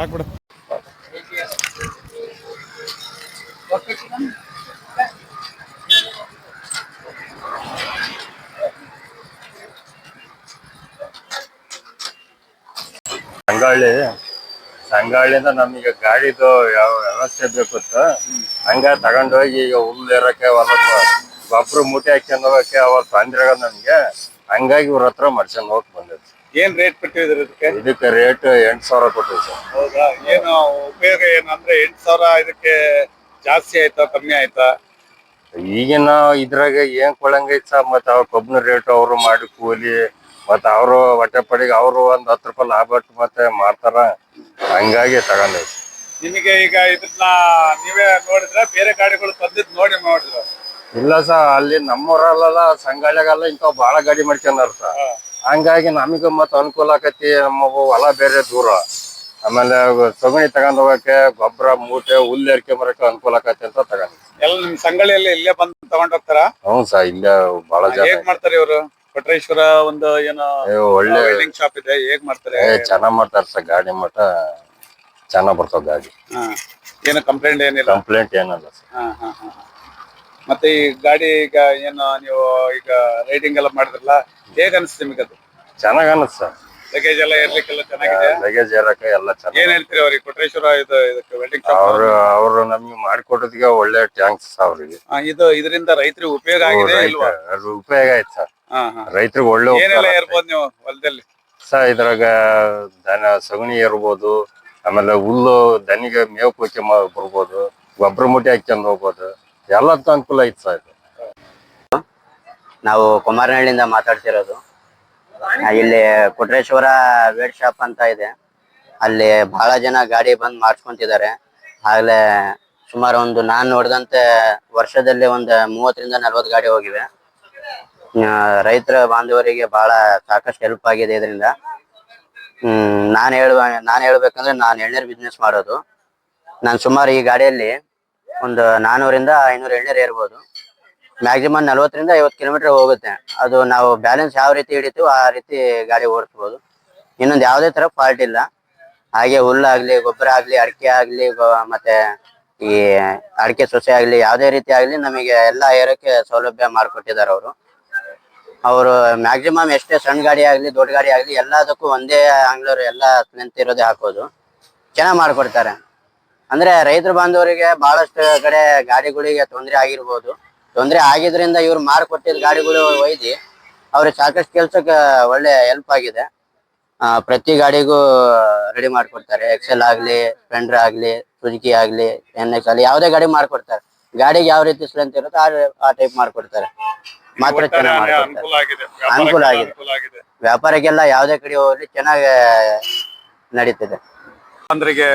ಹಾಕ್ಬಿಡು. ಸಂಗಾಳಿ ಸಂಗಾಳಿಂದ ನಮಗೆ ಗಾಡಿದು ಯಾವ ವ್ಯವಸ್ಥೆ ಬೇಕು ಹಂಗ ತಗೊಂಡೋಗಿ ಈಗ ಹುಲ್ಲು ಇರೋಕೆ ಹೊಲಕ್ಕೆ ಗೊಬ್ಬರ ಮೂಟೆ ಹಾಕ್ಯಂಡ್ ಹೋಗಕ್ಕೆ ಅವ್ರ ತೊಂದ್ರೆ ನಮಗೆ. ಹಂಗಾಗಿ ಇವ್ರ ಹತ್ರ ಮಾಡ್ಸ್ಕೊಂಡು ಹೋಗಕ್ ಬಂದಿದ್ದು ಏನ್ ರೇಟ್ ಕೊಟ್ಟಿದ್ರು ಇದಕ್ಕೆ? ಇದಕ್ಕೆ ರೇಟ್ ಎಂಟ್ ಸಾವಿರ ಕೊಟ್ಟಿವಿ ಸರ್. ಹೌದಾ? ಏನು ಉಪಯೋಗ ಏನು ಅಂದ್ರೆ ಎಂಟ್ ಸಾವಿರ ಇದಕ್ಕೆ ಜಾಸ್ತಿ ಆಯ್ತಾ ಕಮ್ಮಿ ಆಯ್ತಾ? ಈಗಿನ ಇದ್ರಾಗ ಏನ್ ಕೊಳಂಗೈತ್ ಸರ್ ಮತ್ತ ಅವ್ರ ಕಬ್ಬಿನ ರೇಟ್ ಅವರು ಮಾಡಿ ಕೂಲಿ ಮತ್ತೆ ಅವರು ಹೊಟ್ಟೆ ಪಡಿಗೆ ಅವರು ಒಂದ್ ಹತ್ತು ರೂಪಾಯಿ ಲಾಭ ಇಟ್ಟು ಮತ್ತೆ ಮಾರ್ತಾರ ಹಂಗಾಗಿ ತಗೊಂಡೈತಿ ನಿಮಗೆ ಈಗ ಇದನ್ನ ನೀವೇ ನೋಡಿದ್ರೆ ಬೇರೆ ಗಾಡಿಗಳು ತಂದಿದ್ ನೋಡಿ ಮಾಡಿದ್ರ. ಇಲ್ಲ ಸರ್ ಅಲ್ಲಿ ನಮ್ಮೂರಲ್ಲ ಸಂಗಾಳಿಗೆಲ್ಲ ಇಂಥವ್ ಬಾಳ ಗಾಡಿ ಮಾಡ್ಕೊಂಡಾರ ಸರ್. ಹಂಗಾಗಿ ನಮಗ ಮತ್ತ ಅನುಕೂಲ ಆಕತಿ ನಮ್ಮ ಹೊಲ ಬೇರೆ ದೂರ. ಆಮೇಲೆ ಸಗಣಿ ತಗೊಂಡ್ ಹೋಗಕ್ಕೆ ಗೊಬ್ಬರ ಮೂಟೆ ಹುಲ್ಲು ಏರ್ಕೆ ಬರಕ್ಕೆ ಅನುಕೂಲ ಆಕತಿ ಅಂತ ತಗೊಂಡ್ ಎಲ್ಲ ನಿಮ್ ಸಂಗಳಿಯಲ್ಲಿ ಇಲ್ಲೇ ಬಂದು ತಗೊಂಡ್ ಹೋಗ್ತಾರ? ಹ್ಞೂ ಸರ್ ಇಲ್ಲೇ ಬಹಳ ಜನ ಹೇಗ್ ಮಾಡ್ತಾರೆ ಇವರು? ಕೊಟ್ರೇಶ್ವರ ಒಂದು ಏನೋ ಏ, ಒಳ್ಳೆ ವೆಲ್ಡಿಂಗ್ ಶಾಪ್ ಇದೆ ಹೇಗ್ ಮಾಡ್ತಾರೆ? ಚೆನ್ನಾಗ್ ಮಾಡ್ತಾರ ಸರ್ ಗಾಡಿ ಮಟ್ಟ ಚೆನ್ನಾಗ್ ಬರ್ತಾವ ಗಾಡಿ. ಹಾ. ಏನು ಕಂಪ್ಲೇಂಟ್ ಏನಿಲ್ಲ? ಕಂಪ್ಲೇಂಟ್ ಏನಲ್ಲ ಸರ್. ಹಾ, ಹಾ, ಹಾ, ಹಾ. ಮತ್ತೆ ಈ ಗಾಡಿ ಈಗ ಏನು ನೀವು ಈಗ ರೈಡಿಂಗ್ ಎಲ್ಲ ಮಾಡಿದ್ರಲ್ಲ ಹೇಗ ಅನಿಸ್ತು ನಿಮಗೆ ಅದು? ಚೆನ್ನಾಗಿ ಅನ್ನತ್ ಸರ್. ಲಗೇಜ್ ಎಲ್ಲ ಇರ್ಲಿಕ್ಕೆಲ್ಲ ಚೆನ್ನಾಗಿದೆ? ಲಗೇಜ್ ಏರಕ್ಕೆ ಎಲ್ಲ ಚೆನ್ನಾಗಿ ಏನ್ ಹೇಳ್ತೀರಿ ಅವ್ರಿಗೆ? ಕೊಟ್ರೇಶ್ವರ ಇದು ಇದಕ್ಕೆ ವೆಲ್ಡಿಂಗ್ ಅವರು ಅವ್ರು ನಮ್ಗೆ ಮಾಡಿಕೊಟ್ಟದ್ಗೆ ಒಳ್ಳೆ ಟ್ಯಾಂಕ್ಸ್ ಅವ್ರಿಗೆ. ಇದು ಇದರಿಂದ ರೈತರಿಗೆ ಉಪಯೋಗ ಆಗಿದೆ ಇಲ್ವಾ? ಅದು ಉಪಯೋಗ ಆಯ್ತು ಸರ್. ಹಾ, ಹಾ. ರೈತರಿಗೆ ಒಳ್ಳೆ ಉಪಕಾರ ಏನೆಲ್ಲ. ಇರ್ಬೋದು ನೀವು ಹೊಲದಲ್ಲಿ? ಸರ್ ಇದ್ರಾಗ ದನ ಸಗಣಿ ಇರ್ಬೋದು ಆಮೇಲೆ ಹುಲ್ಲು ದನಿಗೆ ಮೇವು ಕೊಯ್ಕೆ ಬರ್ಬೋದು ಗೊಬ್ಬರ ಮುಟ್ಟಿ ಹಾಕ್ಕೊಂಡು ಹೋಗ್ಬೋದು. ಎಲ್ಲದಕ್ಕೂ ಅನುಕೂಲ ಐತೆ ಸರ್ ಇದು. ನಾವು ಕುಮಾರನಹಳ್ಳಿಯಿಂದ ಮಾತಾಡ್ತಿರೋದು. ಇಲ್ಲಿ ಕುಟ್ರೇಶ್ವರ ವೇಟ್ ಶಾಪ್ ಅಂತ ಇದೆ. ಅಲ್ಲಿ ಬಹಳ ಜನ ಗಾಡಿ ಬಂದ್ ಮಾಡಿಸ್ಕೊಂತಿದ್ದಾರೆ. ಆಗ್ಲೇ ಸುಮಾರು ಒಂದು ನಾನ್ ನೋಡಿದಂತೆ ವರ್ಷದಲ್ಲಿ ಒಂದು ಮೂವತ್ತರಿಂದ ನಲ್ವತ್ತು ಗಾಡಿ ಹೋಗಿವೆ. ರೈತರ ಬಾಂಧವರಿಗೆ ಬಹಳ ಸಾಕಷ್ಟು ಹೆಲ್ಪ್ ಆಗಿದೆ ಇದರಿಂದ. ಹ್ಮ್, ನಾನು ಹೇಳುವ, ನಾನು ಹೇಳ್ಬೇಕಂದ್ರೆ ನಾನು ಎಳ್ನೀರ್ ಬಿಸ್ನೆಸ್ ಮಾಡೋದು. ನಾನು ಸುಮಾರು ಈ ಗಾಡಿಯಲ್ಲಿ ಒಂದು ನಾನೂರಿಂದ ಐನೂರು ಎಳ್ನೀರ್ ಏರ್ಬೋದು. ಮ್ಯಾಕ್ಸಿಮಮ್ ನಲ್ವತ್ತರಿಂದ ಐವತ್ತು ಕಿಲೋಮೀಟರ್ ಹೋಗುತ್ತೆ. ಅದು ನಾವು ಬ್ಯಾಲೆನ್ಸ್ ಯಾವ ರೀತಿ ಹಿಡಿತೀವೋ ಆ ರೀತಿ ಗಾಡಿ ಓಡಿಸ್ಬೋದು. ಇನ್ನೊಂದು ಯಾವುದೇ ತರ ಫಾಲ್ಟ್ ಇಲ್ಲ. ಹಾಗೆ ಹುಲ್ಲಾಗ್ಲಿ ಗೊಬ್ಬರ ಆಗಲಿ, ಅಡಿಕೆ ಆಗಲಿ ಮತ್ತೆ ಈ ಅಡಿಕೆ ಸೊಸೆ ಆಗಲಿ, ಯಾವುದೇ ರೀತಿ ಆಗಲಿ ನಮಗೆ ಎಲ್ಲ ಏರೋಕ್ಕೆ ಸೌಲಭ್ಯ ಮಾಡಿಕೊಟ್ಟಿದ್ದಾರೆ ಅವರು. ಅವರು ಮ್ಯಾಕ್ಸಿಮಮ್ ಎಷ್ಟೇ ಸಣ್ಣ ಗಾಡಿ ಆಗಲಿ, ದೊಡ್ಡ ಗಾಡಿ ಆಗಲಿ ಎಲ್ಲದಕ್ಕೂ ಒಂದೇ ಆಂಗ್ಲರು ಎಲ್ಲ ಇರೋದೇ ಹಾಕೋದು. ಚೆನ್ನಾಗಿ ಮಾಡ್ಕೊಡ್ತಾರೆ. ಅಂದ್ರೆ ರೈತರು ಬಾಂಧವರಿಗೆ ಬಹಳಷ್ಟು ಕಡೆ ಗಾಡಿಗಳಿಗೆ ತೊಂದರೆ ಆಗಿರ್ಬೋದು. ತೊಂದರೆ ಆಗಿದ್ರಿಂದ ಇವ್ರು ಮಾರ್ಕೊಟ್ಟಿದ ಗಾಡಿಗಳು ಒಯ್ದು ಅವ್ರಿಗೆ ಸಾಕಷ್ಟು ಕೆಲ್ಸಕ್ಕೆ ಒಳ್ಳೆ ಹೆಲ್ಪ್ ಆಗಿದೆ. ಆ, ಪ್ರತಿ ಗಾಡಿಗೂ ರೆಡಿ ಮಾಡ್ಕೊಡ್ತಾರೆ. ಎಕ್ಸೆಲ್ ಆಗ್ಲಿ ಸ್ಪ್ಲೆಂಡರ್ ಆಗ್ಲಿ ಸುಜುಕಿ ಆಗ್ಲಿ ಎನ್ ಎಕ್ಸ್ ಆಗ್ಲಿ ಯಾವುದೇ ಗಾಡಿ ಮಾಡ್ಕೊಡ್ತಾರೆ. ಗಾಡಿಗೆ ಯಾವ ರೀತಿ ಸ್ಟ್ರೆಂತ್ ಇರುತ್ತೋ ಆ- ಆ ಟೈಪ್ ಮಾಡ್ಕೊಡ್ತಾರೆ. ಮಾತ್ರ ಚೆನ್ನಾಗಿ ಅನುಕೂಲ ಆಗಿದೆ. ವ್ಯಾಪಾರಕ್ಕೆಲ್ಲ ಯಾವುದೇ ಕಡೆ ಹೋಗ್ಲಿ ಚೆನ್ನಾಗಿ ನಡೀತಿದೆ.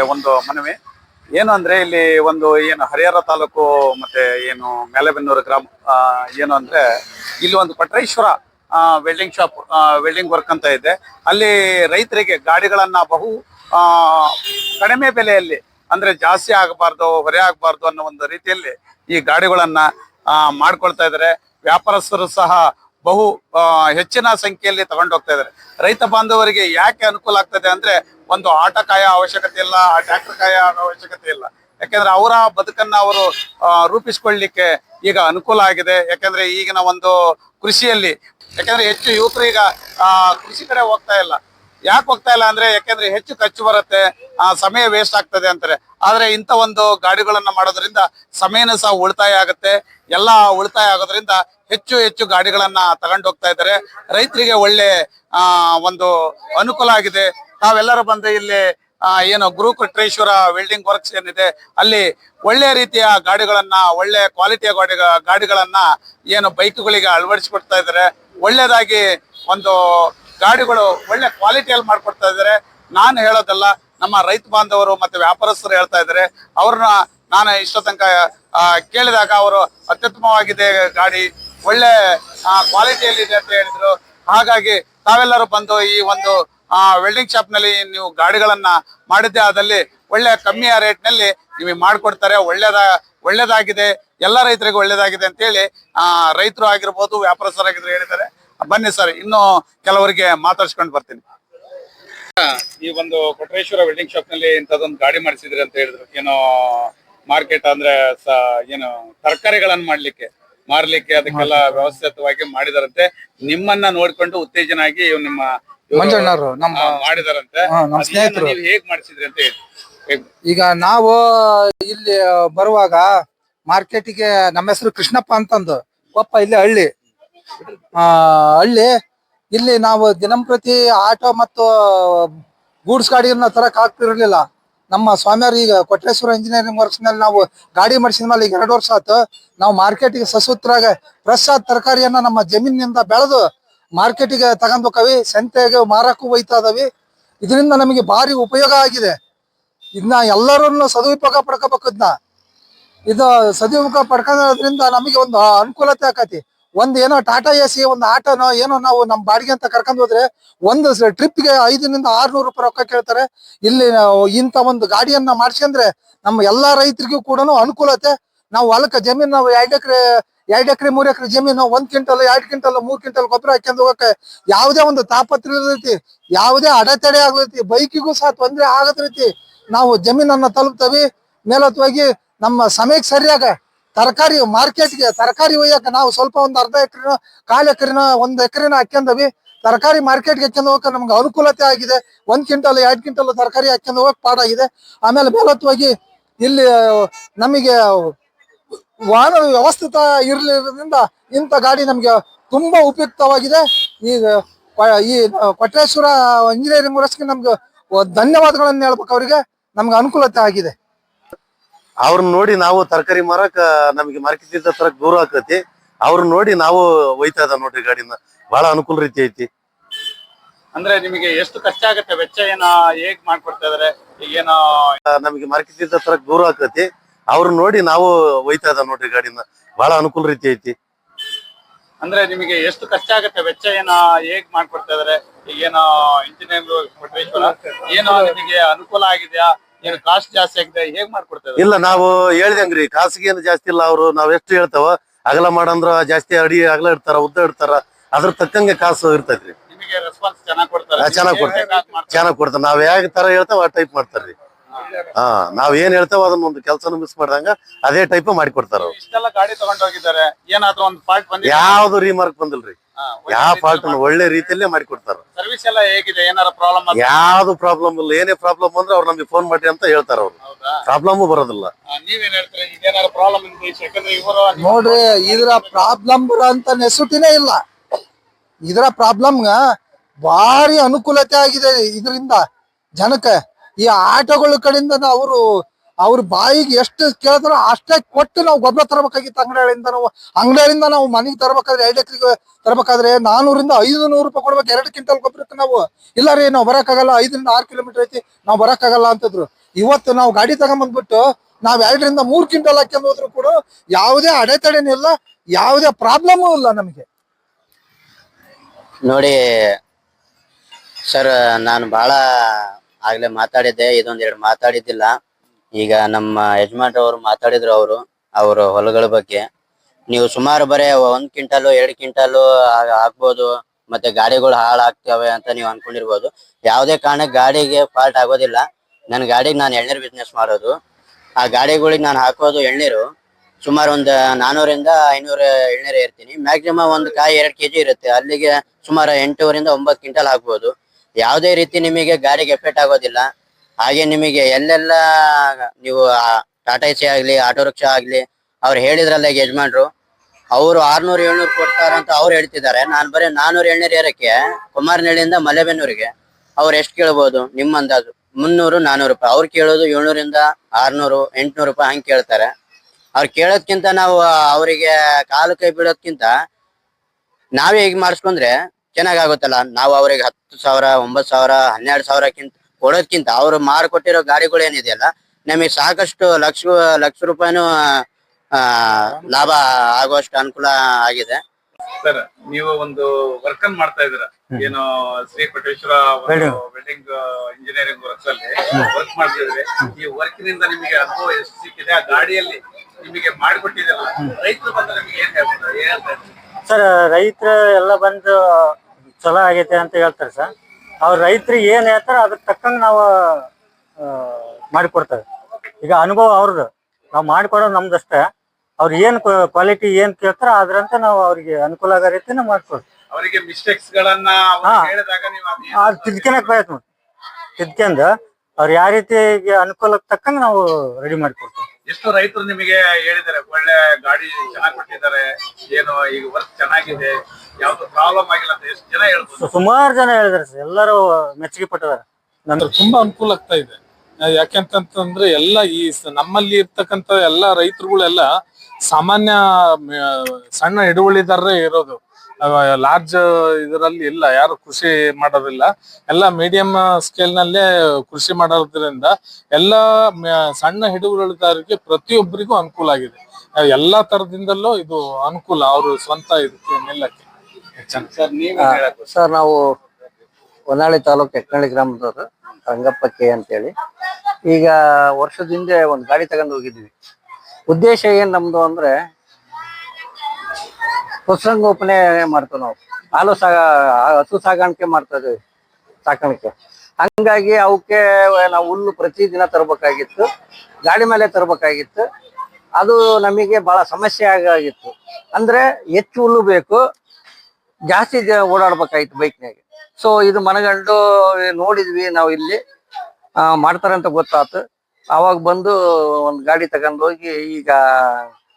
ಒಂದು ಮನವಿ. ಏನು ಅಂದ್ರೆ ಇಲ್ಲಿ ಒಂದು ಏನು ಹರಿಹರ ತಾಲೂಕು ಮತ್ತೆ ಏನು ಮೇಲೆಬೆನ್ನೂರು ಗ್ರಾಮ ಏನು ಅಂದ್ರೆ ಇಲ್ಲಿ ಒಂದು Patreshwara welding shop welding work ಅಂತ ಇದೆ. ಅಲ್ಲಿ ರೈತರಿಗೆ ಗಾಡಿಗಳನ್ನ ಬಹು ಕಡಿಮೆ ಬೆಲೆಯಲ್ಲಿ ಅಂದ್ರೆ ಜಾಸ್ತಿ ಆಗಬಾರ್ದು, ಹೊರೆ ಆಗಬಾರ್ದು ಅನ್ನೋ ಒಂದು ರೀತಿಯಲ್ಲಿ ಈ ಗಾಡಿಗಳನ್ನ ಮಾಡ್ಕೊಳ್ತಾ ಇದ್ದಾರೆ. ವ್ಯಾಪಾರಸ್ಥರು ಸಹ ಬಹು ಆ, ಹೆಚ್ಚಿನ ಸಂಖ್ಯೆಯಲ್ಲಿ ತಗೊಂಡೋಗ್ತಾ ಇದ್ದಾರೆ. ರೈತ ಬಾಂಧವರಿಗೆ ಯಾಕೆ ಅನುಕೂಲ ಆಗ್ತದೆ ಅಂದ್ರೆ ಒಂದು ಆಟ ಕಾಯ ಅವಶ್ಯಕತೆ ಇಲ್ಲ ಟ್ರ್ಯಾಕ್ಟರ್ ಕಾಯ ಅವಶ್ಯಕತೆ ಇಲ್ಲ. ಯಾಕಂದ್ರೆ ಅವರ ಬದುಕನ್ನ ಅವರು ರೂಪಿಸ್ಕೊಳ್ಳಿಕ್ಕೆ ಈಗ ಅನುಕೂಲ ಆಗಿದೆ. ಯಾಕಂದ್ರೆ ಈಗಿನ ಒಂದು ಕೃಷಿಯಲ್ಲಿ ಯಾಕಂದ್ರೆ ಹೆಚ್ಚು ಯುವಕರು ಈಗ ಆ, ಕೃಷಿ ಕಡೆ ಹೋಗ್ತಾ ಇಲ್ಲ. ಯಾಕೆ ಹೋಗ್ತಾ ಇಲ್ಲ ಅಂದ್ರೆ ಯಾಕೆಂದ್ರೆ ಹೆಚ್ಚು ಖರ್ಚು ಬರುತ್ತೆ ಆ ಸಮಯ ವೇಸ್ಟ್ ಆಗ್ತದೆ ಅಂತಾರೆ. ಆದ್ರೆ ಇಂಥ ಒಂದು ಗಾಡಿಗಳನ್ನ ಮಾಡೋದ್ರಿಂದ ಸಮಯನೂ ಸಹ ಉಳಿತಾಯ ಆಗುತ್ತೆ. ಎಲ್ಲ ಉಳಿತಾಯ ಆಗೋದ್ರಿಂದ ಹೆಚ್ಚು ಹೆಚ್ಚು ಗಾಡಿಗಳನ್ನ ತಗೊಂಡು ಹೋಗ್ತಾ ಇದ್ದಾರೆ. ರೈತರಿಗೆ ಒಳ್ಳೆ ಒಂದು ಅನುಕೂಲ ಆಗಿದೆ. ತಾವೆಲ್ಲರೂ ಬಂದು ಇಲ್ಲಿ ಏನು ಗುರು ಕೊಟ್ರೇಶ್ವರ ವೆಲ್ಡಿಂಗ್ ವರ್ಕ್ಸ್ ಏನಿದೆ, ಅಲ್ಲಿ ಒಳ್ಳೆ ರೀತಿಯ ಗಾಡಿಗಳನ್ನ, ಒಳ್ಳೆ ಕ್ವಾಲಿಟಿಯ ಗಾಡಿ ಗಾಡಿಗಳನ್ನ ಏನು ಬೈಕ್ಗಳಿಗೆ ಅಳವಡಿಸಿಕೊಡ್ತಾ ಇದ್ದಾರೆ. ಒಳ್ಳೇದಾಗಿ ಒಂದು ಗಾಡಿಗಳು ಒಳ್ಳೆ ಕ್ವಾಲಿಟಿಯಲ್ಲಿ ಮಾಡ್ಕೊಡ್ತಾ ಇದ್ದಾರೆ. ನಾನು ಹೇಳೋದಲ್ಲ, ನಮ್ಮ ರೈತ ಬಾಂಧವರು ಮತ್ತೆ ವ್ಯಾಪಾರಸ್ಥರು ಹೇಳ್ತಾ ಇದ್ದಾರೆ, ಅವ್ರನ್ನ ನಾನು ಇಷ್ಟೋ ತನಕ ಕೇಳಿದಾಗ ಅವರು ಅತ್ಯುತ್ತಮವಾಗಿದೆ ಗಾಡಿ, ಒಳ್ಳೆ ಕ್ವಾಲಿಟಿಯಲ್ಲಿದೆ ಅಂತ ಹೇಳಿದ್ರು. ಹಾಗಾಗಿ ತಾವೆಲ್ಲರೂ ಬಂದು ಈ ಒಂದು ವೆಲ್ಡಿಂಗ್ ಶಾಪ್ನಲ್ಲಿ ನೀವು ಗಾಡಿಗಳನ್ನ ಮಾಡಿದ್ದೆ, ಆದಲ್ಲಿ ಒಳ್ಳೆ ಕಮ್ಮಿಯ ರೇಟ್ನಲ್ಲಿ ನಿಮಗೆ ಮಾಡಿಕೊಡ್ತಾರೆ. ಒಳ್ಳೇದ, ಒಳ್ಳೇದಾಗಿದೆ. ಎಲ್ಲ ರೈತರಿಗೂ ಒಳ್ಳೇದಾಗಿದೆ ಅಂತೇಳಿ ಆ, ರೈತರು ಆಗಿರ್ಬೋದು, ವ್ಯಾಪಾರಸ್ಥರಾಗಿದ್ರು ಹೇಳಿದ್ದಾರೆ. ಬನ್ನಿ ಸರ್, ಇನ್ನು ಕೆಲವರಿಗೆ ಮಾತಾಡ್ಸ್ಕೊಂಡು ಬರ್ತೀನಿ. ಈ ಒಂದು ಕೊಟ್ರೇಶ್ವರ ವೆಲ್ಡಿಂಗ್ ಶಾಪ್ನಲ್ಲಿ ಇಂಥದೊಂದು ಗಾಡಿ ಮಾಡಿಸಿದ್ರಿ ಅಂತ ಹೇಳಿದ್ರು. ಏನೋ ಮಾರ್ಕೆಟ್ ಅಂದ್ರೆ ಏನು ತರಕಾರಿಗಳನ್ನ ಮಾಡ್ಲಿಕ್ಕೆ ಮಾರ್ಲಿಕ್ಕೆ ಅದಕ್ಕೆಲ್ಲ ವ್ಯವಸ್ಥಿತವಾಗಿ ಮಾಡಿದಾರಂತೆ. ನಿಮ್ಮನ್ನ ನೋಡ್ಕೊಂಡು ಉತ್ತೇಜನ ಆಗಿ ಇವ್ ನಿಮ್ಮ ನಮ್ಮ ಮಾಡಿದಾರಂತೆ. ನಮ್ಮ ಸ್ನೇಹಿತರು. ನೀವು ಹೇಗ್ ಮಾಡಿಸಿದ್ರಿ ಅಂತ ಹೇಳಿ. ಈಗ ನಾವು ಇಲ್ಲಿ ಬರುವಾಗ ಮಾರ್ಕೆಟಿಗೆ ನಮ್ಮ ಹೆಸರು ಕೃಷ್ಣಪ್ಪ ಅಂತಂದು. ಒಪ್ಪ ಇಲ್ಲಿ ಹಳ್ಳಿ. ಆ ಹಳ್ಳಿ. ಇಲ್ಲಿ ನಾವು ದಿನಂಪ್ರತಿ ಆಟೋ ಮತ್ತು ಗೂಡ್ಸ್ ಗಾಡಿಯನ್ನ ತರಕ್ ಆಗ್ತಿರ್ಲಿಲ್ಲ. ನಮ್ಮ ಸ್ವಾಮಿಯವ್ರು ಈಗ ಕೊಟ್ರೇಶ್ವರ ಇಂಜಿನಿಯರಿಂಗ್ ವರ್ಕ್ಸ್ನಲ್ಲಿ ನಾವು ಗಾಡಿ ಮಾಡಿಸಿದ ಮೇಲೆ ಈಗ ಎರಡು ವರ್ಷ ಆಯ್ತು. ನಾವು ಮಾರ್ಕೆಟಿಗೆ ಸಸೂತ್ರಾಗ ಫ್ರೆಶ್ ಆದ ತರಕಾರಿಯನ್ನ ನಮ್ಮ ಜಮೀನಿನಿಂದ ಬೆಳೆದು ಮಾರ್ಕೆಟಿಗೆ ತಗೊಂಡ್ ಹೋಗವಿ ಸಂತೆಗೆ ಮಾರಕ್ಕೂ ಒಯ್ತಾ ಇದಾವೆ. ಇದರಿಂದ ನಮಗೆ ಭಾರಿ ಉಪಯೋಗ ಆಗಿದೆ. ಇದನ್ನ ಎಲ್ಲರನ್ನು ಸದುಪಯೋಗ ಪಡ್ಕೋಬೇಕು ಇದನ್ನ ಇದು ಸದುಪಯೋಗ ಪಡ್ಕೊಂಡ್ರಿಂದ ನಮಗೆ ಒಂದು ಅನುಕೂಲತೆ ಆಕತಿ. ಒಂದ್ ಏನೋ ಟಾಟಾ ಎ ಸಿ ಒಂದು ಆಟೋನೋ ಏನೋ ನಾವು ನಮ್ ಬಾಡಿಗೆ ಅಂತ ಕರ್ಕೊಂಡ್ ಹೋದ್ರೆ ಒಂದು ಟ್ರಿಪ್ಗೆ ಐದರಿಂದ ಆರ್ನೂರು ರೂಪಾಯಿ ರೊಕ್ಕ ಕೇಳ್ತಾರೆ. ಇಲ್ಲಿ ಇಂಥ ಒಂದು ಗಾಡಿಯನ್ನ ಮಾಡ್ಸ್ಕೊಂಡ್ರೆ ನಮ್ಮ ಎಲ್ಲಾ ರೈತರಿಗೂ ಕೂಡ ಅನುಕೂಲತೆ. ನಾವು ಹೊಲಕ್ಕೆ ಜಮೀನು ನಾವು ಎರಡ್ ಎಕರೆ ಎರಡ್ ಎಕರೆ, ಮೂರ್ ಎಕರೆ ಜಮೀನು ಒಂದ್ ಕ್ವಿಂಟಲ್, ಎರಡ್ ಕ್ವಿಂಟಲ್, ಮೂರ್ ಕ್ವಿಂಟಲ್ ಗೊಬ್ಬರ ಹಾಕ್ಯಂಡ್ ಹೋಗಕ್ಕೆ ಯಾವುದೇ ಒಂದು ತಾಪತ್ರ ಇರ್ತೈತಿ ಯಾವುದೇ ಅಡೆತಡೆ ಆಗತೈತಿ ಬೈಕಿಗೂ ಸಹ ತೊಂದರೆ ಆಗದ ರೀತಿ ನಾವು ಜಮೀನನ್ನ ತಲುಪ್ತವಿ. ಮೇಲತ್ವಾಗಿ ನಮ್ಮ ಸಮಯಕ್ಕೆ ಸರಿಯಾಗ ತರಕಾರಿ ಮಾರ್ಕೆಟ್ಗೆ ತರಕಾರಿ ಒಯ್ಯಕ ನಾವು ಸ್ವಲ್ಪ ಒಂದ್ ಅರ್ಧ ಎಕರೆನ ಕಾಲು ಎಕರೆನ ಒಂದ್ ಎಕರೆನ ಹಾಕ್ಯಂದವಿ. ತರಕಾರಿ ಮಾರ್ಕೆಟ್ಗೆ ಹಾಕ್ಯಂಡ್ ಹೋಗಕ್ಕೆ ನಮ್ಗೆ ಅನುಕೂಲತೆ ಆಗಿದೆ. ಒಂದ್ ಕ್ವಿಂಟಲ್, ಎರಡ್ ಕ್ವಿಂಟಲ್ ತರಕಾರಿ ಹಾಕ್ಯಂಡ್ ಹೋಗಕ್ ಪಾಡಾಗಿದೆ ಆಮೇಲೆ ಮೇಲತ್ವಾಗಿ ಇಲ್ಲಿ ನಮಗೆ ವಾಹನ ವ್ಯವಸ್ಥಿತ ಇರಲಿರೋದ್ರಿಂದ ಇಂಥ ಗಾಡಿ ನಮ್ಗೆ ತುಂಬಾ ಉಪಯುಕ್ತವಾಗಿದೆ. ಈಗ ಈ ಕೊಟ್ರೇಶ್ವರ ಇಂಜಿನಿಯರಿಂಗ್ ವರ್ಸ್ಗೆ ನಮ್ಗೆ ಧನ್ಯವಾದಗಳನ್ನ ಹೇಳ್ಬೇಕು ಅವರಿಗೆ. ನಮ್ಗೆ ಅನುಕೂಲತೆ ಆಗಿದೆ. ಅವ್ರನ್ನ ನೋಡಿ ನಾವು ತರಕಾರಿ ಮಾರಕ್ ನಮಗೆ ಮಾರ್ಕೆಟ್ ಇದ್ದ ತರ ದೂರ ಆಕತಿ. ಅವ್ರನ್ನ ನೋಡಿ ನಾವು ಒಯ್ತಾ ಇದ ನೋಡ್ರಿ ಗಾಡಿನ. ಬಹಳ ಅನುಕೂಲ ರೀತಿ ಐತಿ. ಅಂದ್ರೆ ನಿಮಗೆ ಎಷ್ಟು ಖರ್ಚಾಗತ್ತೆ ವೆಚ್ಚ ಏನ ಹೇಗ್ ಮಾಡ್ಕೊಡ್ತಾ ಇದಾರೆ? ಈಗೇನೋ ನಮಗೆ ಮಾರ್ಕೆಟ್ ಇದ್ದ ತರ ದೂರ ಆಕತಿ. ಅವ್ರನ್ನ ನೋಡಿ ನಾವು ಒಯ್ತಾ ಇದ ನೋಡ್ರಿ ಗಾಡಿನ. ಬಹಳ ಅನುಕೂಲ ರೀತಿ ಐತಿ. ಅಂದ್ರೆ ನಿಮಗೆ ಎಷ್ಟು ಖರ್ಚಾಗತ್ತೆ ವೆಚ್ಚ ಏನ ಹೇಗ್ ಮಾಡ್ಕೊಡ್ತಾ ಇದಾರೆ? ಈಗೇನೋ ಇಂಜಿನಿಯರ್ ಏನೋ ನಿಮಗೆ ಅನುಕೂಲ ಆಗಿದೆಯಾ? ಏನು ಕಾಸ್ಟ್ ಜಾಸ್ತಿ ಆಗಿದೆ ಹೇಗ್ ಇಲ್ಲ ನಾವು ಹೇಳ್ದಂಗ್ರಿ ಖಾಸಗಿ ಏನು ಜಾಸ್ತಿ ಇಲ್ಲ ಅವರು ನಾವ್ ಎಷ್ಟು ಹೇಳ್ತಾವ ಅಗಲ ಮಾಡಂದ್ರ ಜಾಸ್ತಿ ಅಡಿ ಅಗಲ ಇಡ್ತಾರ ಉದ್ದ ಇಡ್ತಾರ ಅದ್ರ ತಕ್ಕಂಗೆ ಕಾಸು ಇರ್ತೈತ್ರಿ. ನಿಮಗೆ ರೆಸ್ಪಾನ್ಸ್ ಚೆನ್ನಾಗಿ ಕೊಡ್ತಾರೆ. ಚೆನ್ನಾಗ್ ಕೊಡ್ತಾರೆ. ನಾವ್ ಯಾವ ತರ ಹೇಳ್ತಾವ ಆ ಟೈಪ್ ಮಾಡ್ತಾರ್ರಿ. ಹಾ. ನಾವ್ ಏನ್ ಹೇಳ್ತೇವ ಅದನ್ನ ಒಂದು ಕೆಲಸನ ಮಿಸ್ ಮಾಡ್ದಂಗ ಅದೇ ಟೈಪ್ ಮಾಡಿ ಕೊಡ್ತಾರ ಇಷ್ಟೆಲ್ಲ ಗಾಡಿ ತಗೊಂಡ್ ಹೋಗಿದ್ದಾರೆ. ಏನಾದ್ರೂ ಒಂದು ಪಾರ್ಟ್ ಯಾವ್ದು ರೀಮಾರ್ಕ್ ಬಂದಿಲ್ರಿ? ಯಾವ ಫಾಲ್ಟ್ ಒಳ್ಳೆ ರೀತಿಯಲ್ಲೇ ಮಾಡಿ ಕೊಡ್ತಾರ ಸರ್ವಿಸ್ ಎಲ್ಲ ಹೇಗಿದೆ? ಏನಾರ ಪ್ರಾಬ್ಲಮ್ ಯಾವ್ದು ಪ್ರಾಬ್ಲಮ್ ಇಲ್ಲ ಏನೇ ಪ್ರಾಬ್ಲಮ್ ಅಂದ್ರೆ ಅವ್ರು ನಮಗೆ ಫೋನ್ ಮಾಡಿ ಅಂತ ಹೇಳ್ತಾರ ಅವ್ರು. ಹೌದಾ? ಪ್ರಾಬ್ಲಮ್ ಬರೋದಿಲ್ಲ. ನೀವೇನ್ ಹೇಳ್ತೀರಿ? ಪ್ರಾಬ್ಲಮ್ ನೋಡ್ರಿ ಇದ್ರ ಪ್ರಾಬ್ಲಮ್ ಅಂತ ನೆಸುಟಿನೇ ಇಲ್ಲ. ಇದರ ಪ್ರಾಬ್ಲಮ್ ಭಾರಿ ಅನುಕೂಲತೆ ಆಗಿದೆ ಇದರಿಂದ. ಜನಕ್ಕೆ ಈ ಆಟೋಗಳ ಕಡೆಯಿಂದ ಅವರು ಅವ್ರ ಬಾಯಿಗೆ ಎಷ್ಟು ಕೇಳಿದ್ರು ಅಷ್ಟೇ ಕೊಟ್ಟು ನಾವು ಗೊಬ್ಬರ ತರಬೇಕಾಗಿತ್ತು ಅಂಗಡಿಗಳಿಂದ ನಾವು ಅಂಗಡಿಯಿಂದ ನಾವು ಮನೆಗೆ ತರಬೇಕಾದ್ರೆ ಎರಡು ಎಕರೆಗೆ ತರಬೇಕಾದ್ರೆ ನಾನೂರಿಂದ ಐದು ನೂರು ರೂಪಾಯಿ ಕೊಡ್ಬೇಕು, ಎರಡು ಕ್ವಿಂಟಲ್ ಗೊಬ್ಬರಕ್ಕೆ ನಾವು. ಇಲ್ಲ ರೀ, ನಾವು ಬರಕ್ಕಾಗಲ್ಲ, ಐದರಿಂದ ಆರು ಕಿಲೋಮೀಟರ್ ಐತಿ, ನಾವು ಬರಕ್ಕಾಗಲ್ಲ ಅಂತಿದ್ರು. ಇವತ್ತು ನಾವು ಗಾಡಿ ತಗೊಂಬಂದ್ಬಿಟ್ಟು ನಾವ್ ಎರಡರಿಂದ ಮೂರು ಕ್ವಿಂಟಲ್ ಹಾಕ್ಯಂಡ್ ಹೋದ್ರು ಕೂಡ ಯಾವುದೇ ಅಡೆತಡೆನೂ ಇಲ್ಲ, ಯಾವುದೇ ಪ್ರಾಬ್ಲಮೂ ಇಲ್ಲ ನಮಗೆ. ನೋಡಿ, ಸರ್, ನಾನು ಬಹಳ ಆಗ್ಲೇ ಮಾತಾಡಿದ್ದೆ, ಇದೊಂದ್ ಎರಡು ಮಾತಾಡಿದ್ದಿಲ್ಲ. ಈಗ ನಮ್ಮ ಯಜಮಾನ್ರವ್ರು ಮಾತಾಡಿದ್ರು ಅವರು, ಅವ್ರ ಹೊಲಗಳ ಬಗ್ಗೆ. ನೀವು ಸುಮಾರು ಬರೇ ಒಂದ್ ಕ್ವಿಂಟಲ್, ಎರಡ್ ಕ್ವಿಂಟಾಲು ಹಾಕ್ಬೋದು ಮತ್ತೆ ಗಾಡಿಗಳು ಹಾಳಾಗ್ತವೆ ಅಂತ ನೀವು ಅನ್ಕೊಂಡಿರ್ಬೋದು. ಯಾವುದೇ ಕಾರಣಕ್ಕೆ ಗಾಡಿಗೆ ಫಾಲ್ಟ್ ಆಗೋದಿಲ್ಲ. ನನ್ನ ಗಾಡಿಗೆ ನಾನು ಎಳ್ನೀರ್ ಬಿಸ್ನೆಸ್ ಮಾಡೋದು. ಆ ಗಾಡಿಗಳಿಗೆ ನಾನು ಹಾಕೋದು ಎಳ್ನೀರು. ಸುಮಾರು ಒಂದು ನಾನೂರಿಂದ ಐನೂರು ಎಳ್ನೀರು ಇರ್ತೀನಿ. ಮ್ಯಾಕ್ಸಿಮಮ್ ಒಂದು ಕಾಯಿ ಎರಡ್ ಕೆಜಿ ಇರುತ್ತೆ. ಅಲ್ಲಿಗೆ ಸುಮಾರು ಎಂಟೂರಿಂದ ಒಂಬತ್ತು ಕ್ವಿಂಟಲ್ ಹಾಕ್ಬೋದು ಯಾವುದೇ ರೀತಿ ನಿಮಗೆ ಗಾಡಿಗೆ ಎಫೆಕ್ಟ್ ಆಗೋದಿಲ್ಲ. ಹಾಗೆ ನಿಮಗೆ ಎಲ್ಲೆಲ್ಲ ನೀವು ಟಾಟಾ ಎಸಿ ಆಗ್ಲಿ, ಆಟೋ ರಿಕ್ಷಾ ಆಗ್ಲಿ, ಅವ್ರು ಹೇಳಿದ್ರಲ್ಲ ಯಜಮಾನ್ರು, ಅವರು ಆರ್ನೂರು, ಏಳ್ನೂರು ಕೊಡ್ತಾರಂತ ಅವ್ರು ಹೇಳ್ತಿದ್ದಾರೆ. ನಾನು ಬರೀ ನಾನೂರು, ಏಳ್ನೂರು ಏರಕ್ಕೆ, ಕುಮಾರನಹಳ್ಳಿಯಿಂದ ಮಲೆಬೆನ್ನೂರಿಗೆ, ಅವ್ರು ಎಷ್ಟು ಕೇಳ್ಬೋದು? ನಿಮ್ಮ ಅಂದಾಜು ಮುನ್ನೂರು, ನಾನೂರು ರೂಪಾಯಿ. ಅವ್ರು ಕೇಳೋದು ಏಳ್ನೂರಿಂದ ಆರ್ನೂರು, ಎಂಟ್ನೂರು ರೂಪಾಯಿ ಹಂಗೆ ಕೇಳ್ತಾರೆ. ಅವ್ರು ಕೇಳೋದ್ಕಿಂತ ನಾವು ಅವರಿಗೆ ಕಾಲು ಕೈ ಬೀಳೋದ್ಕಿಂತ ನಾವೇ ಈಗ ಮಾಡಿಸ್ಕೊಂಡ್ರೆ ಚೆನ್ನಾಗಾಗುತ್ತಲ್ಲ? ನಾವು ಅವ್ರಿಗೆ ಹತ್ತು ಸಾವಿರ, ಒಂಬತ್ತು ಸಾವಿರ, ಹನ್ನೆರಡು ಸಾವಿರಕ್ಕಿಂತ ಕೊಡೋದ್ಕಿಂತ ಅವ್ರು ಮಾರ್ಕೊಟ್ಟಿರೋ ಗಾಡಿಗಳು ಏನಿದೆಯಲ್ಲ ನಮಗೆ ಸಾಕಷ್ಟು ಲಕ್ಷ ಲಕ್ಷ ರೂಪಾಯಿನೂ ಆ, ಲಾಭ ಆಗುವಷ್ಟು ಅನುಕೂಲ ಆಗಿದೆ. ಸರ್ ನೀವು ಒಂದು ವರ್ಕ್ ಅನ್ ಮಾಡ್ತಾ ಇದ್ದೀರಾ. ಏನು Shri Pateshwara welding engineering works ಅಲ್ಲಿ ವರ್ಕ್ ಮಾಡ್ತಿದ್ರೆ ಈ ವರ್ಕ್ನಿಂದ ನಿಮಗೆ ಅನುಭವ ಎಷ್ಟು ಸಿಕ್ಕಿದೆ? ಆ ಗಾಡಿಯಲ್ಲಿ ನಿಮಗೆ ಮಾಡಿಕೊಟ್ಟಿದ್ದಲ್ಲ ರೈತರು ಬಂದ ನಿಮಗೆ ಏನ್ ಹೇಳ್ತಾರೆ? ಏನ್ ಹೇಳ್ತಾರೆ? ಸರ್ ರೈತರು ಎಲ್ಲ ಬಂದು ಚಲೋ ಆಗೈತೆ ಅಂತ ಹೇಳ್ತಾರೆ ಸರ್. ಅವ್ರ ರೈತರಿಗೆ ಏನ್ ಹೇಳ್ತಾರ ಅದಕ್ಕೆ ತಕ್ಕಂಗೆ ನಾವು ಮಾಡಿಕೊಡ್ತೇವೆ. ಈಗ ಅನುಭವ ಅವ್ರದ್ದು ನಾವು ಮಾಡಿಕೊಡೋದು ನಮ್ದಷ್ಟೇ. ಅವ್ರು ಏನ್ ಕ್ವಾಲಿಟಿ ಏನ್ ಕೇಳ್ತಾರ ಅದ್ರಂತೆ ನಾವು ಅವ್ರಿಗೆ ಅನುಕೂಲ ಆಗೋ ರೀತಿ ನಾವು ಮಾಡ್ಕೊಡ್ತೀವಿ. ಅವರಿಗೆ ಮಿಸ್ಟೇಕ್ಸ್ ಗಳನ್ನ ತಿದ್ಕೊಳಕ್ ಪ್ರಯತ್ನ ತಿದ್ಕೊಂಡು ಅವ್ರ ಅವ್ರು ಯಾವ ರೀತಿ ಅನುಕೂಲಕ್ಕೆ ತಕ್ಕಂಗೆ ನಾವು ರೆಡಿ ಮಾಡಿಕೊಡ್ತೀವಿ. ಎಷ್ಟು ರೈತರು ನಿಮಗೆ ಹೇಳಿದ್ದಾರೆ ಒಳ್ಳೆ ಗಾಡಿ ಚೆನ್ನಾಗಿ ಕೊಟ್ಟಿದ್ದಾರೆ ಏನು ಈಗ ವರ್ಕ್ ಚೆನ್ನಾಗಿದೆ ಯಾವ್ದು ಪ್ರಾಬ್ಲಮ್ ಆಗಿಲ್ಲ ಅಂತ ಎಷ್ಟು ಜನ ಹೇಳ್ಬೋದು? ಸುಮಾರು ಜನ ಹೇಳಿದಾರೆ ಸರ್ ಎಲ್ಲರೂ ಮೆಚ್ಚುಗೆ ಪಟ್ಟಿದ್ದಾರೆ. ಅಂದ್ರೆ ತುಂಬಾ ಅನುಕೂಲ ಆಗ್ತಾ ಇದೆ. ಯಾಕೆಂತಂತಂದ್ರೆ ಎಲ್ಲ ಈ ಸ- ನಮ್ಮಲ್ಲಿ ಇರ್ತಕ್ಕಂತ ಎಲ್ಲ ರೈತರುಗಳೆಲ್ಲ ಸಾಮಾನ್ಯ ಮ, ಸಣ್ಣ ಹಿಡುವಳಿದಾರರೇ ಇರೋದು. ಲಾರ್ಜ್ ಇದರಲ್ಲಿ ಇಲ್ಲ ಯಾರು ಕೃಷಿ ಮಾಡೋದಿಲ್ಲ. ಎಲ್ಲ ಮೀಡಿಯಂ ಸ್ಕೇಲ್ ನಲ್ಲೇ ಕೃಷಿ ಮಾಡೋದ್ರಿಂದ ಎಲ್ಲ ಮ- ಸಣ್ಣ ಹಿಡುವಳಿದಾರರಿಗೆ ಪ್ರತಿಯೊಬ್ಬರಿಗೂ ಅನುಕೂಲ ಆಗಿದೆ. ಎಲ್ಲಾ ತರದಿಂದಲೂ ಇದು ಅನುಕೂಲ ಅವರು ಸ್ವಂತ ಇದಕ್ಕೆ ನಿಲ್ಲಕ್ಕೆ ಸರ್ ನೀವು ಹೇಳಕ್ ಸರ್ ನಾವು ಹೊನ್ನಾಳಿ ತಾಲೂಕು ಎಕ್ನಳ್ಳಿ ಗ್ರಾಮದವರು ರಂಗಪ್ಪ ಕೆ ಅಂತೇಳಿ. ಈಗ ವರ್ಷದಿಂದ ಒಂದು ಗಾಡಿ ತಗೊಂಡು ಹೋಗಿದ್ವಿ. ಉದ್ದೇಶ ಏನ್ ನಮ್ದು ಅಂದ್ರೆ ಪಶುಸಂಗೋಪನೆ ಮಾಡ್ತೇವೆ ನಾವು. ಹಾಲು ಸಾಗ ಹಸು ಸಾಗಾಣಿಕೆ ಮಾಡ್ತಾ ಇದೀವಿ ಸಾಕಾಣಿಕೆ. ಹಂಗಾಗಿ ಅವಕ್ಕೆ ನಾವು ಹುಲ್ಲು ಪ್ರತಿದಿನ ತರಬೇಕಾಗಿತ್ತು, ಗಾಡಿ ಮೇಲೆ ತರಬೇಕಾಗಿತ್ತು. ಅದು ನಮಗೆ ಬಹಳ ಸಮಸ್ಯೆ ಆಗಾಗಿತ್ತು. ಅಂದ್ರೆ ಹೆಚ್ಚು ಹುಲ್ಲು ಬೇಕು, ಜಾಸ್ತಿ ಓಡಾಡ್ಬೇಕಾಗಿತ್ತು ಬೈಕ್ನಾಗೆ ಸೊ ಇದು ಮನಗಂಡು ನೋಡಿದ್ವಿ ನಾವು ಇಲ್ಲಿ. ಮಾಡ್ತಾರಂತ ಗೊತ್ತಾತು. ಅವಾಗ ಬಂದು ಒಂದು ಗಾಡಿ ತಗೊಂಡೋಗಿ ಈಗ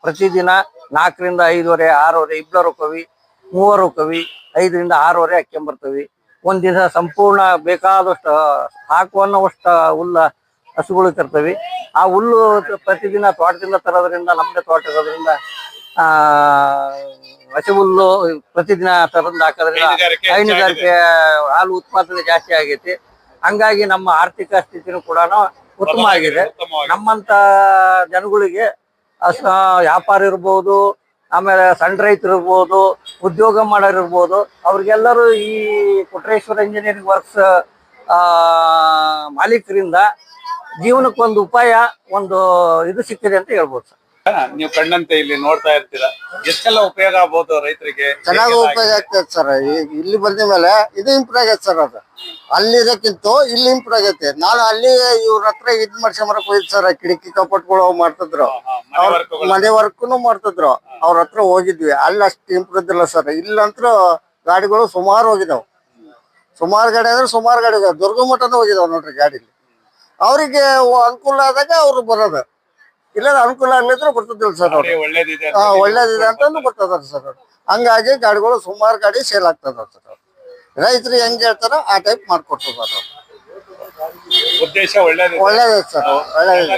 ಪ್ರತಿದಿನ ನಾಲ್ಕರಿಂದ ಐದುವರೆ ಆರೂವರೆ ಇಬ್ಬರು ಕವಿ ಮೂವರು ಕವಿ ಐದರಿಂದ ಆರೂವರೆ ಹಾಕ್ಕೊಂಬರ್ತೀವಿ ಒಂದ್ ದಿನ ಸಂಪೂರ್ಣ ಬೇಕಾದಷ್ಟು ಹಾಕುವನ್ನವಷ್ಟು ಹುಲ್ಲ ಹಸುಗಳು ತರ್ತೀವಿ. ಆ ಹುಲ್ಲು ಪ್ರತಿದಿನ ತೋಟದಿಂದ ತರೋದ್ರಿಂದ ನಮ್ಮದೇ ತೋಟ ಇರೋದ್ರಿಂದ ಆ ಹಸಿ ಹುಲ್ಲು ಪ್ರತಿದಿನ ತರದಿಂದ ಹಾಕೋದ್ರಿಂದ ಹೈನುಗಾರಿಕೆ ಹಾಲು ಉತ್ಪಾದನೆ ಜಾಸ್ತಿ ಆಗೈತಿ. ಹಂಗಾಗಿ ನಮ್ಮ ಆರ್ಥಿಕ ಸ್ಥಿತಿನೂ ಕೂಡ ಉತ್ತಮ ಆಗಿದೆ. ನಮ್ಮಂತ ಜನಗಳಿಗೆ ವ್ಯಾಪಾರ ಇರ್ಬೋದು, ಆಮೇಲೆ ಸಣ್ಣ ರೈತರು ಇರ್ಬೋದು, ಉದ್ಯೋಗ ಮಾಡೋರು ಇರ್ಬೋದು, ಅವ್ರಿಗೆಲ್ಲರೂ ಈ ಕೊಟ್ರೇಶ್ವರ ಇಂಜಿನಿಯರಿಂಗ್ ವರ್ಕ್ಸ್ ಮಾಲೀಕರಿಂದ ಜೀವನಕ್ಕೊಂದು ಉಪಾಯ, ಒಂದು ಇದು ಸಿಕ್ಕಿದೆ ಅಂತ ಹೇಳ್ಬೋದು ಸರ್. ನೀವು ಕಣ್ಣಂತೆ ಇಲ್ಲಿ ನೋಡ್ತಾ ಇರ್ತೀರಾ. ಎಷ್ಟೆಲ್ಲ ಉಪಯೋಗ ಆಗ್ಬೋದು ರೈತರಿಗೆ? ಚೆನ್ನಾಗಿ ಉಪಯೋಗ ಆಗ್ತದೆ ಸರ್ ಇಲ್ಲಿ ಬಂದ ಮೇಲೆ ಇದು ಇಂಪ್ರೂವ್ ಆಗೈತೆ ಸರ್ ಅದು. ಅಲ್ಲಿರೋಕ್ಕಿಂತ ಇಲ್ಲಿ ಇಂಪ್ರೂವ್ ಆಗೈತೆ. ನಾನು ಅಲ್ಲಿ ಇವ್ರ ಹತ್ರ ಇದ್ ಮಾಡ್ಸ್ಕೊಂಬರಕ್ ಹೋಗಿದ್ ಸರ್ ಕಿಟಕಿ ಕಪಟ್ಗಳು ಮಾಡ್ತಿದ್ರು. ಮನೆ ವರ್ಕ್ನು ಮಾಡ್ತಿದ್ರು. ಅವ್ರ ಹತ್ರ ಹೋಗಿದ್ವಿ. ಅಲ್ಲಿ ಅಷ್ಟು ಇಂಪ್ರೂವ್ ಇದ್ದಿಲ್ಲ ಸರ್. ಇಲ್ಲಂತೂ ಗಾಡಿಗಳು ಸುಮಾರು ಹೋಗಿದಾವ್. ಸುಮಾರು ಗಾಡಿ ಅಂದ್ರೆ ಸುಮಾರು ಗಾಡಿ ಹೋಗ್ಯಾವ. ದುರ್ಗ ಮಠದ ಹೋಗಿದಾವ್ ನೋಡ್ರಿ ಗಾಡಿಲಿ. ಅವರಿಗೆ ಅನುಕೂಲ ಆದಾಗ ಅವ್ರು ಬರೋದು. ಇಲ್ಲ ಅನುಕೂಲ ಆಗ್ಲಿದ್ರೆ ಬರ್ತದಿಲ್ಲ ಸರ್ ಅವ್ರು. ಒಳ್ಳೇದಿದೆ ಹಾ ಒಳ್ಳೇದಿದೆ ಅಂತಂದು ಬರ್ತದ ಸರ್ ಹಂಗಾಗಿ ಗಾಡಿಗಳು ಸುಮಾರು ಗಾಡಿ ಸೇಲ್ ಆಗ್ತದ ಸರ್ ರೈತರು ಹೆಂಗ್ ಹೇಳ್ತಾರ ಆ ಟೈಪ್ ಮಾಡ್ಕೊಡ್ತದ ಉದ್ದೇಶ ಒಳ್ಳೇದಿದೆ. ಒಳ್ಳೇದೇ ಸರ್ ಒಳ್ಳೇದಿದೆ.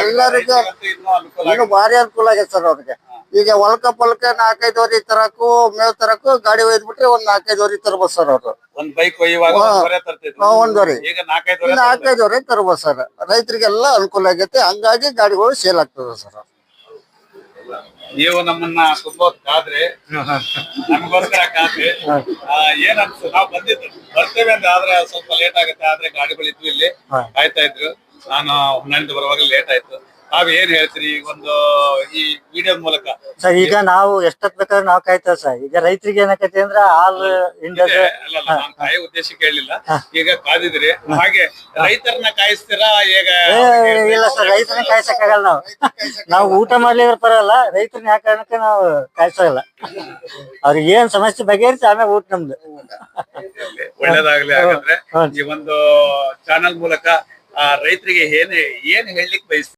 ಎಲ್ಲರಿಗೂ ಇನ್ನು ಭಾರಿ ಅನುಕೂಲ ಆಗೈತೆ ಸರ್ ಅವ್ರಿಗೆ. ಈಗ ಹೊಲ್ಕ ಪಲ್ಕ ನಾಲ್ಕೈದು ವರಿ ತರಕು ಮೇವ್ ತರಕು ಗಾಡಿ ಒಯ್ದ್ಬಿಟ್ರೆ ಒಂದ್ ನಾಲ್ಕೈದು ವರಿ ತರ್ಬೋದು ಸರ್ ಅವ್ರು. ಒಂದ್ ಬೈಕ್ ಒಯ್ಯುವಾಗ. ಒಂದ್ವರೆ ನಾಲ್ಕೈದು ವರೆ ತರ್ಬೋದು ಸರ್. ರೈತರಿಗೆಲ್ಲ ಅನುಕೂಲ ಆಗೈತೆ. ಹಂಗಾಗಿ ಗಾಡಿಗಳು ಸೇಲ್ ಆಗ್ತದ ಸರ್. ನೀವು ನಮ್ಮನ್ನ ತುಂಬಾ ಕಾದ್ರೆ ನಮಗೋಸ್ಕರ ಕಾದ್ರೆ ಆ, ಏನ್ ಅನ್ಸು ನಾವು ಬಂದಿದ್ದು ಬರ್ತೇವೆ ಅಂತ ಆದ್ರೆ ಸ್ವಲ್ಪ ಲೇಟ್ ಆಗುತ್ತೆ. ಆದ್ರೆ ಗಾಡಿಗಳು ಇದ್ವು ಇಲ್ಲಿ. ಕಾಯ್ತಾ ಇದ್ರು ನಾನು ಹೊನ್ನಾಳಿಂದ ಬರುವಾಗ ಲೇಟ್ ಆಯ್ತು. ನಾವ್ ಏನ್ ಹೇಳ್ತೀರಿ? ಒಂದು ಈ ಮೂಲಕ. ಸರ್ ಈಗ ನಾವು ಎಷ್ಟೊತ್ ಬೇಕಾದ್ರೆ ನಾವು ಕಾಯ್ತೇವೆ ಸರ್. ಈಗ ರೈತರಿಗೆ ಏನಾಗತ್ತೆ ಅಂದ್ರೆ ಆಲ್ ಇಂಡಿಯಾ ಅಲ್ಲ ಅಲ್ಲ, ನಾನ್ ಕಾಯೋ ಉದ್ದೇಶ ಕೇಳಲಿಲ್ಲ. ಈಗ ಕಾದಿದ್ರಿ. ಹಾಗೆ ರೈತರನ್ನ ಕಾಯಿಸ್ತೀರಾ ಈಗ ಇಲ್ಲ ಸರ್ ರೈತರನ್ನ ಕಾಯ್ಸಕ್ಕಾಗಲ್ಲ ನಾವು. ನಾವು ಊಟ ಮಾಡ್ಲಿಕ್ಕೆ ಪರಲ್ಲ ರೈತರನ್ನ ಯಾವ ಕಾರಣಕ್ಕೆ ನಾವು ಕಾಯ್ಸಲ್ಲ? ಅವ್ರಿಗೆ ಏನ್ ಸಮಸ್ಯೆ ಬಗೆಹರಿಸಿ ಆಮೇಲೆ ಊಟ ನಮ್ದು. ಒಳ್ಳೇದಾಗ್ಲಿ. ಹಾಗಾದ್ರೆ. ಈ ಒಂದು ಚಾನಲ್ ಮೂಲಕ ಆ ರೈತರಿಗೆ ಏನ್ ಏನ್ ಹೇಳಲಿಕ್ಕೆ ಬಯಸ್ತೀರಿ?